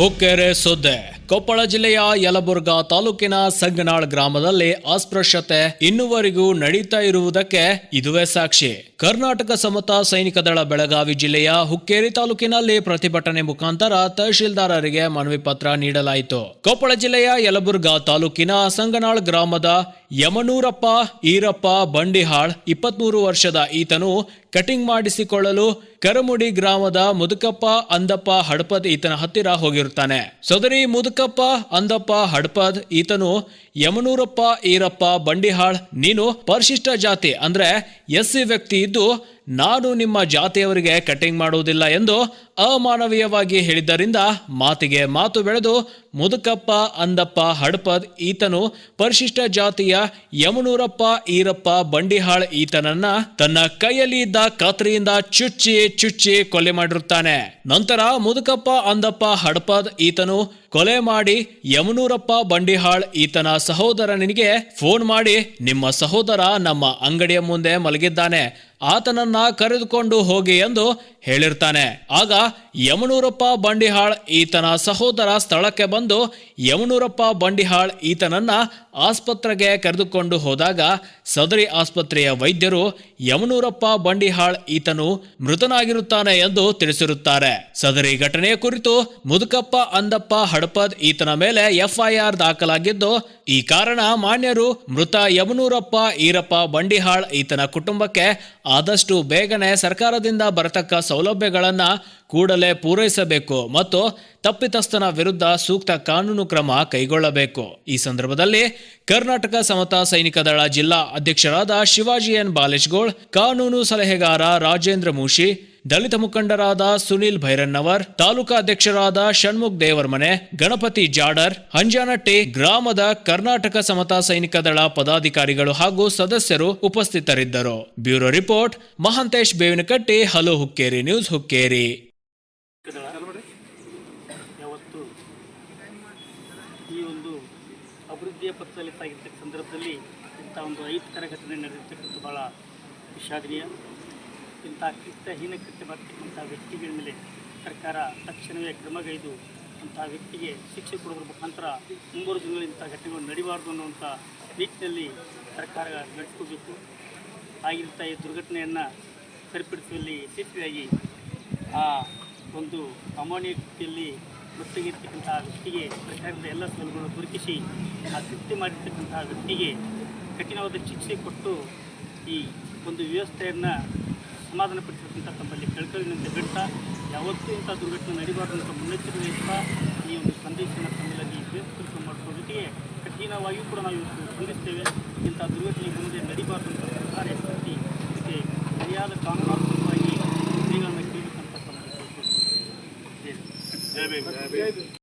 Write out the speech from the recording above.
ಹುಕ್ಕೆರೆ ಸುದ್ದೆ. ಕೊಪ್ಪಳ ಜಿಲ್ಲೆಯ ಯಲಬುರ್ಗಾ ತಾಲೂಕಿನ ಸಂಗನಾಳ್ ಗ್ರಾಮದಲ್ಲಿ ಅಸ್ಪೃಶ್ಯತೆ ಇನ್ನುವರೆಗೂ ನಡೀತಾ ಇರುವುದಕ್ಕೆ ಇದುವೇ ಸಾಕ್ಷಿ. ಕರ್ನಾಟಕ ಸಮತ ಸೈನಿಕ ದಳ ಬೆಳಗಾವಿ ಜಿಲ್ಲೆಯ ಹುಕ್ಕೇರಿ ತಾಲೂಕಿನಲ್ಲಿ ಪ್ರತಿಭಟನೆ ಮುಖಾಂತರ ತಹಶೀಲ್ದಾರರಿಗೆ ಮನವಿ ಪತ್ರ ನೀಡಲಾಯಿತು. ಕೊಪ್ಪಳ ಜಿಲ್ಲೆಯ ಯಲಬುರ್ಗಾ ತಾಲೂಕಿನ ಸಂಗನಾಳ್ ಗ್ರಾಮದ ಯಮನೂರಪ್ಪ, ಈರಪ್ಪ, ಬಂಡಿಹಾಳ್ ಇಪ್ಪತ್ಮೂರು ವರ್ಷದ ಈತನು ಕಟಿಂಗ್ ಮಾಡಿಸಿಕೊಳ್ಳಲು ಕರಮುಡಿ ಗ್ರಾಮದ ಮುದುಕಪ್ಪ ಅಂದಪ್ಪ ಹಡಪದ್ ಈತನ ಹತ್ತಿರ ಹೋಗಿರುತ್ತಾನೆ. ಸದರಿ ಮುದುಕಪ್ಪ ಅಂದಪ್ಪ ಹಡಪದ್ ಈತನು ಯಮನೂರಪ್ಪ ಈರಪ್ಪ ಬಂಡಿಹಾಳ್, ನೀನು ಪರಿಶಿಷ್ಟ ಜಾತಿ ಅಂದ್ರೆ ಎಸ್ ಸಿ ವ್ಯಕ್ತಿ ಇದ್ದು ನಾನು ನಿಮ್ಮ ಜಾತಿಯವರಿಗೆ ಕಟಿಂಗ್ ಮಾಡುವುದಿಲ್ಲ ಎಂದು ಅಮಾನವೀಯವಾಗಿ ಹೇಳಿದ್ದರಿಂದ ಮಾತಿಗೆ ಮಾತು ಬೆಳೆದು, ಮುದುಕಪ್ಪ, ಅಂದಪ್ಪ, ಹಡಪದ್ ಈತನು ಪರಿಶಿಷ್ಟ ಜಾತಿಯ ಯಮನೂರಪ್ಪ, ಈರಪ್ಪ, ಬಂಡಿಹಾಳ್ ಈತನನ್ನ ತನ್ನ ಕೈಯಲ್ಲಿ ಇದ್ದ ಕತ್ರಿಯಿಂದ ಚುಚ್ಚಿ ಚುಚ್ಚಿ ಕೊಲೆ ಮಾಡಿರುತ್ತಾನೆ. ನಂತರ ಮುದುಕಪ್ಪ, ಅಂದಪ್ಪ, ಹಡಪದ್ ಈತನು ಕೊಲೆ ಮಾಡಿ ಯಮನೂರಪ್ಪ ಬಂಡಿಹಾಳ್ ಈತನ ಸಹೋದರನಿಗೆ ಫೋನ್ ಮಾಡಿ ನಿಮ್ಮ ಸಹೋದರ ನಮ್ಮ ಅಂಗಡಿಯ ಮುಂದೆ ಮಲಗಿದ್ದಾನೆ. ಆತನನ್ನ ಕರೆದುಕೊಂಡು ಹೋಗಿ ಎಂದು ಹೇಳಿರ್ತಾನೆ. ಆಗ ಯಮನೂರಪ್ಪ ಬಂಡಿಹಾಳ್ ಈತನ ಸಹೋದರ ಸ್ಥಳಕ್ಕೆ ಬಂದು ಯಮನೂರಪ್ಪ ಬಂಡಿಹಾಳ್ ಈತನನ್ನ ಆಸ್ಪತ್ರೆಗೆ ಕರೆದುಕೊಂಡು ಹೋದಾಗ ಸದರಿ ಆಸ್ಪತ್ರೆಯ ವೈದ್ಯರು ಯಮನೂರಪ್ಪ ಬಂಡಿಹಾಳ್ ಈತನು ಮೃತನಾಗಿರುತ್ತಾನೆ ಎಂದು ತಿಳಿಸಿರುತ್ತಾರೆ. ಸದರಿ ಘಟನೆಯ ಕುರಿತು ಮುದುಕಪ್ಪ ಅಂದಪ್ಪ ಹಡಪದ್ ಈತನ ಮೇಲೆ ಎಫ್ಐಆರ್ ದಾಖಲಾಗಿದ್ದು, ಈ ಕಾರಣ ಮಾನ್ಯರು ಮೃತ ಯಮನೂರಪ್ಪ ಈರಪ್ಪ ಬಂಡಿಹಾಳ್ ಈತನ ಕುಟುಂಬಕ್ಕೆ ಆದಷ್ಟು ಬೇಗನೆ ಸರ್ಕಾರದಿಂದ ಬರತಕ್ಕ ಸೌಲಭ್ಯಗಳನ್ನು ಕೂಡಲೇ ಪೂರೈಸಬೇಕು ಮತ್ತು ತಪ್ಪಿತಸ್ಥನ ವಿರುದ್ಧ ಸೂಕ್ತ ಕಾನೂನು ಕ್ರಮ ಕೈಗೊಳ್ಳಬೇಕು. ಈ ಸಂದರ್ಭದಲ್ಲಿ ಕರ್ನಾಟಕ ಸಮತಾ ಸೈನಿಕ ದಳ ಜಿಲ್ಲಾ ಅಧ್ಯಕ್ಷರಾದ ಶಿವಾಜಿ ಎನ್ ಬಾಲೇಶ್ಗೋಳ್, ಕಾನೂನು ಸಲಹೆಗಾರ ರಾಜೇಂದ್ರ ಮೂಶಿ ದಲಿತ ಮುಖಂಡರಾದ ಸುನಿಲ್ ಭೈರನ್ನವರ್, ತಾಲೂಕಾ ಅಧ್ಯಕ್ಷರಾದ ಷಣ್ಮುಖ್ ದೇವರ್ಮನೆ, ಗಣಪತಿ ಜಾಡರ್, ಹಂಜಾನಟ್ಟಿ ಗ್ರಾಮದ ಕರ್ನಾಟಕ ಸಮತಾ ಸೈನಿಕ ದಳ ಪದಾಧಿಕಾರಿಗಳು ಹಾಗೂ ಸದಸ್ಯರು ಉಪಸ್ಥಿತರಿದ್ದರು. Bureau report, Mahantesh Bevinakatti, hello Hukkeri news Hukkeri. ಅಭಿವೃದ್ಧಿಯ ಪಥದಲ್ಲಿ ಸಂದರ್ಭದಲ್ಲಿ ಇಂಥ ಒಂದು ಐತಿಕರ ಘಟನೆ ನಡೆದಿರ್ತಕ್ಕಂಥ ಭಾಳ ವಿಷಾದನೀಯ. ಇಂಥ ಕೃತ್ಯ ಹೀನ ಕೃತ್ಯ ಮಾಡ್ತಕ್ಕಂಥ ವ್ಯಕ್ತಿಗಳ ಮೇಲೆ ಸರ್ಕಾರ ತಕ್ಷಣವೇ ಕ್ರಮಗೈದು ಅಂಥ ವ್ಯಕ್ತಿಗೆ ಶಿಕ್ಷೆ ಕೊಡೋದ್ರ ಮುಖಾಂತರ ಮುಂಬರುವ ದಿನಗಳಲ್ಲಿ ಇಂಥ ಘಟನೆಗಳು ನಡಿಬಾರ್ದು ಅನ್ನುವಂಥ ನಿಟ್ಟಿನಲ್ಲಿ ಸರ್ಕಾರ ನಡೆಸ್ಕೋಬೇಕು. ಆಗಿರ್ತಾ ಈ ದುರ್ಘಟನೆಯನ್ನು ಸರಿಪಡಿಸುವಲ್ಲಿ ಯಶಸ್ವಿಯಾಗಿ ಆ ಒಂದು ಅಮಾನ್ಯ ಕೃತಿಯಲ್ಲಿ ಮೃತಗಿರ್ತಕ್ಕಂಥ ವ್ಯಕ್ತಿಗೆ ಸರ್ಕಾರದ ಎಲ್ಲ ಸೌಲಭ್ಯಗಳನ್ನು ಗುರುತಿಸಿ ಆ ಕೃತ್ಯ ಮಾಡಿರ್ತಕ್ಕಂಥ ವ್ಯಕ್ತಿಗೆ ಕಠಿಣವಾದ ಶಿಕ್ಷೆ ಕೊಟ್ಟು ಈ ಒಂದು ವ್ಯವಸ್ಥೆಯನ್ನು ಸಮಾಧಾನಪಡಿಸತಕ್ಕಂಥ ತಮ್ಮಲ್ಲಿ ಕೆಳಕಳಿನಂತೆ ಬಿಡ್ತಾ, ಯಾವತ್ತೂ ಇಂಥ ದುರ್ಘಟನೆ ನಡೀಬಾರ್ದು ಅಂತ ಮುನ್ನೆಚ್ಚರಿಕೆ ವಹಿಸ್ತಾ ಈ ಒಂದು ಸಂದೇಶವನ್ನು ತಮ್ಮಲ್ಲಿ ಮಾಡಿಕೊಳ್ಳೋ ಜೊತೆಗೆ ಕಠಿಣವಾಗಿಯೂ ಕೂಡ ನಾವು ಇವತ್ತು ಸ್ಪಂದಿಸ್ತೇವೆ ಇಂಥ ದುರ್ಘಟನೆ ಮುಂದೆ ನಡೀಬಾರ್ದು ಅಂತ ಸರ್ಕಾರ ಎಚ್ಚರಿಸಿ ಇದಕ್ಕೆ ಸರಿಯಾದ ಕಾನೂನಾತ್ಮಕವಾಗಿ ಕ್ರಿಯೆಗಳನ್ನು ಕೈಗೊಳ್ಳಬೇಕಂತ ತಮ್ಮಲ್ಲಿ.